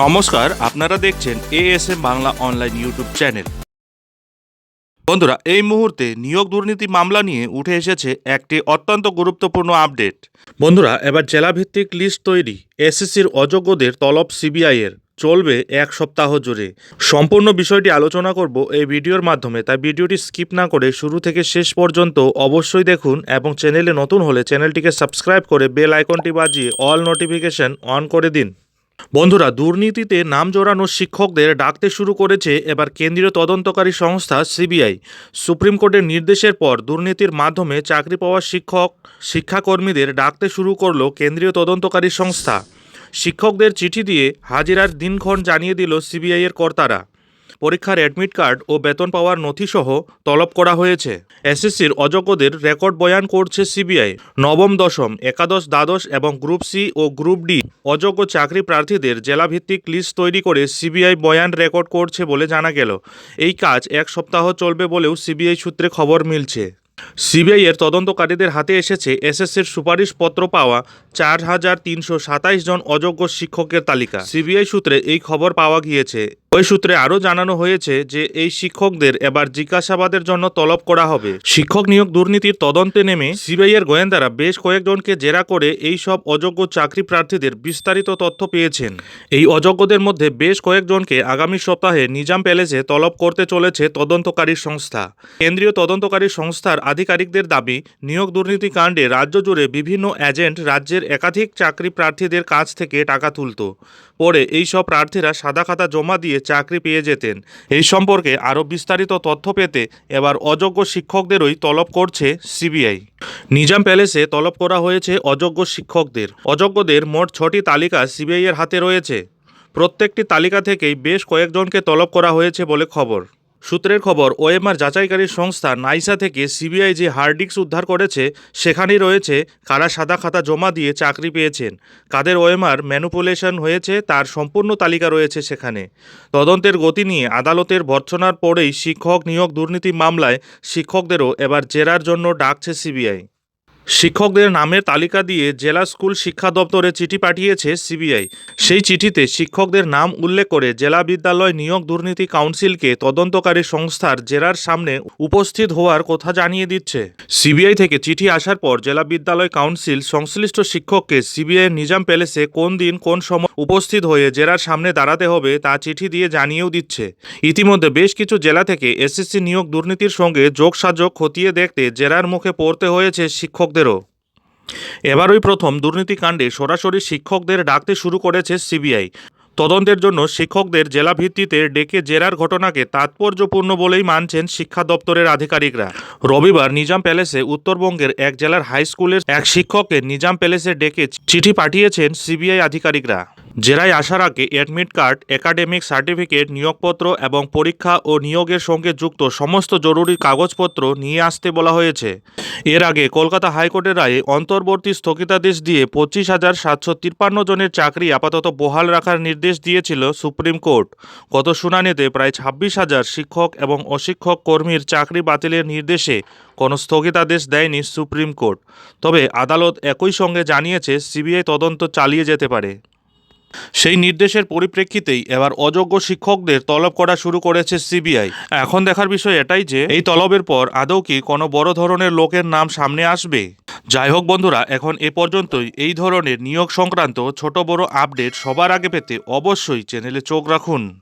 নমস্কার, আপনারা দেখছেন ASM Bangla online YouTube channel বন্ধুরা, এই মুহূর্তে নিয়োগ দুর্নীতি মামলা নিয়ে উঠে এসেছে একটি অত্যন্ত গুরুত্বপূর্ণ আপডেট বন্ধুরা, এবার জেলাভিত্তিক লিস্ট তৈরি, এসএসসির অযোগ্যদের তলব সিবিআই এর। চলবে এক সপ্তাহ জুড়ে। সম্পূর্ণ বিষয়টি আলোচনা করব এই ভিডিওর মাধ্যমে, তাই ভিডিওটি স্কিপ না করে শুরু থেকে শেষ পর্যন্ত অবশ্যই দেখুন এবং চ্যানেলে নতুন হলে চ্যানেলটিকে সাবস্ক্রাইব করে বেল আইকনটি বাজিয়ে অল নোটিফিকেশন অন করে দিন। বন্ধুরা, দুর্নীতিতে নাম জড়ানো শিক্ষকদের ডাকতে শুরু করেছে এবার কেন্দ্রীয় তদন্তকারী সংস্থা সিবিআই। সুপ্রিম কোর্টের নির্দেশের পর দুর্নীতির মাধ্যমে চাকরি পাওয়া শিক্ষক, শিক্ষাকর্মীদের ডাকতে শুরু করল কেন্দ্রীয় তদন্তকারী সংস্থা। শিক্ষকদের চিঠি দিয়ে হাজিরার দিনক্ষণ জানিয়ে দিল সিবিআইয়ের কর্তারা। পরীক্ষার অ্যাডমিট কার্ড ও বেতন পাওয়ার নথিসহ তলব করা হয়েছে। এসএসসির অযোগ্যদের রেকর্ড বয়ান করছে সিবিআই। নবম, দশম, একাদশ, দ্বাদশ এবং গ্রুপ সি ও গ্রুপ ডি অযোগ্য চাকরি প্রার্থীদের জেলাভিত্তিক লিস্ট তৈরি করে সিবিআই বয়ান রেকর্ড করছে বলে জানা গেল। এই কাজ এক সপ্তাহ চলবে বলেও সিবিআই সূত্রে খবর মিলছে। সিবিআই এর তদন্তকারীদের হাতে এসেছে এসএসসির সুপারিশপত্র পাওয়া চার হাজার তিনশো সাতাইশ জন অযোগ্য শিক্ষকের তালিকা। সিবিআই সূত্রে এই খবর পাওয়া গিয়েছে। ওই সূত্রে আরও জানানো হয়েছে যে এই শিক্ষকদের এবার জিজ্ঞাসাবাদের জন্য তলব করা হবে। শিক্ষক নিয়োগ দুর্নীতির তদন্তে নেমে সিবিআই এর গোয়েন্দারা বেশ কয়েকজনকে জেরা করে এই সব অযোগ্য চাকরি প্রার্থীদের বিস্তারিত তথ্য পেয়েছেন। এই অযোগ্যদের মধ্যে বেশ কয়েকজনকে আগামী সপ্তাহে নিজাম প্যালেসে তলব করতে চলেছে তদন্তকারী সংস্থা। কেন্দ্রীয় তদন্তকারী সংস্থার আধিকারিকদের দাবি, নিয়োগ দুর্নীতি কাণ্ডে রাজ্য জুড়ে বিভিন্ন এজেন্ট রাজ্যের একাধিক চাকরি প্রার্থীদের কাছ থেকে টাকা তুলত। পরে এই সব প্রার্থীরা সাদা খাতা জমা দিয়ে চাকরি পেয়ে যেতেন। এই সম্পর্কে আরও বিস্তারিত তথ্য পেতে এবার অযোগ্য শিক্ষকদেরই তলব করছে সিবিআই। নিজাম প্যালেসে তলব করা হয়েছে অযোগ্য শিক্ষকদের। অযোগ্যদের মোট ছটি তালিকা সিবিআইয়ের হাতে রয়েছে। প্রত্যেকটি তালিকা থেকেই বেশ কয়েকজনকে তলব করা হয়েছে বলে খবর। সূত্রের খবর, ওএমআর যাচাইকারী সংস্থা নাইসা থেকে সিবিআই যে হার্ড ডিস্ক উদ্ধার করেছে, সেখানেই রয়েছে কারা সাদা খাতা জমা দিয়ে চাকরি পেয়েছেন। কাদের ওএমআর ম্যানুপুলেশন হয়েছে, তার সম্পূর্ণ তালিকা রয়েছে সেখানে। তদন্তের গতি নিয়ে আদালতের ভর্ৎসনার পরেই শিক্ষক নিয়োগ দুর্নীতি মামলায় শিক্ষকদেরও এবার জেরার জন্য ডাকছে সিবিআই। শিক্ষকদের নামের তালিকা দিয়ে জেলা স্কুল শিক্ষা দপ্তরে চিঠি পাঠিয়েছে সিবিআই। সেই চিঠিতে শিক্ষকদের নাম উল্লেখ করে জেলা বিদ্যালয় নিয়োগ দুর্নীতি কাউন্সিলকে তদন্তকারী সংস্থার জেরার সামনে উপস্থিত হওয়ার কথা জানিয়ে দিচ্ছে। সিবিআই থেকে চিঠি আসার পর জেলা বিদ্যালয় কাউন্সিল সংশ্লিষ্ট শিক্ষককে সিবিআই নিজাম প্যালেসে কোন দিন কোন সময় উপস্থিত হয়ে জেরার সামনে দাঁড়াতে হবে তা চিঠি দিয়ে জানিয়েও দিচ্ছে। ইতিমধ্যে বেশ কিছু জেলা থেকে এসএসসি নিয়োগ দুর্নীতির সঙ্গে যোগসাযোগ খতিয়ে দেখতে জেরার মুখে পড়তে হয়েছে শিক্ষকদেরও। এবারই প্রথম দুর্নীতিকাণ্ডে সরাসরি শিক্ষকদের ডাকতে শুরু করেছে সিবিআই। তদন্তের জন্য শিক্ষকদের জেলা ভিত্তিতে ডেকে জেরার ঘটনাকে তাৎপর্যপূর্ণ বলেই মানছেন শিক্ষা দপ্তরের আধিকারিকরা। রবিবার নিজাম প্যালেসে উত্তরবঙ্গের এক জেলার হাই স্কুলের এক শিক্ষককে নিজাম প্যালেসে ডেকে চিঠি পাঠিয়েছেন সিবিআই আধিকারিকরা। জেরায় আসার আগে অ্যাডমিট কার্ড একাডেমিক সার্টিফিকেট নিয়োগপত্র এবং পরীক্ষা ও নিয়োগের সঙ্গে যুক্ত সমস্ত জরুরি কাগজপত্র নিয়ে আসতে বলা হয়েছে। এর আগে কলকাতা হাইকোর্টের রায়ে অন্তর্বর্তী স্থগিতাদেশ দিয়ে পঁচিশ হাজার সাতশো তিপ্পান্ন জনের চাকরি আপাতত বহাল রাখার নির্দেশ দিয়েছিল সুপ্রিম কোর্ট। গত শুনানিতে প্রায় ছাব্বিশ হাজার শিক্ষক এবং অশিক্ষক কর্মীর চাকরি বাতিলের নির্দেশে কোনো স্থগিতাদেশ দেয়নি সুপ্রিম কোর্ট। তবে আদালত একই সঙ্গে জানিয়েছে, সিবিআই তদন্ত চালিয়ে যেতে পারে। সেই নির্দেশের পরিপ্রেক্ষিতেই এবার অযোগ্য শিক্ষকদের তলব করা শুরু করেছে সিবিআই। এখন দেখার বিষয় এটাই যে, এই তলবের পর আদৌ কি কোনো বড় ধরনের লোকের নাম সামনে আসবে? যাই হোক বন্ধুরা, এখন এ পর্যন্তই। এই ধরনের নিয়োগ সংক্রান্ত ছোট বড় আপডেট সবার আগে পেতে অবশ্যই চ্যানেলে চোখ রাখুন।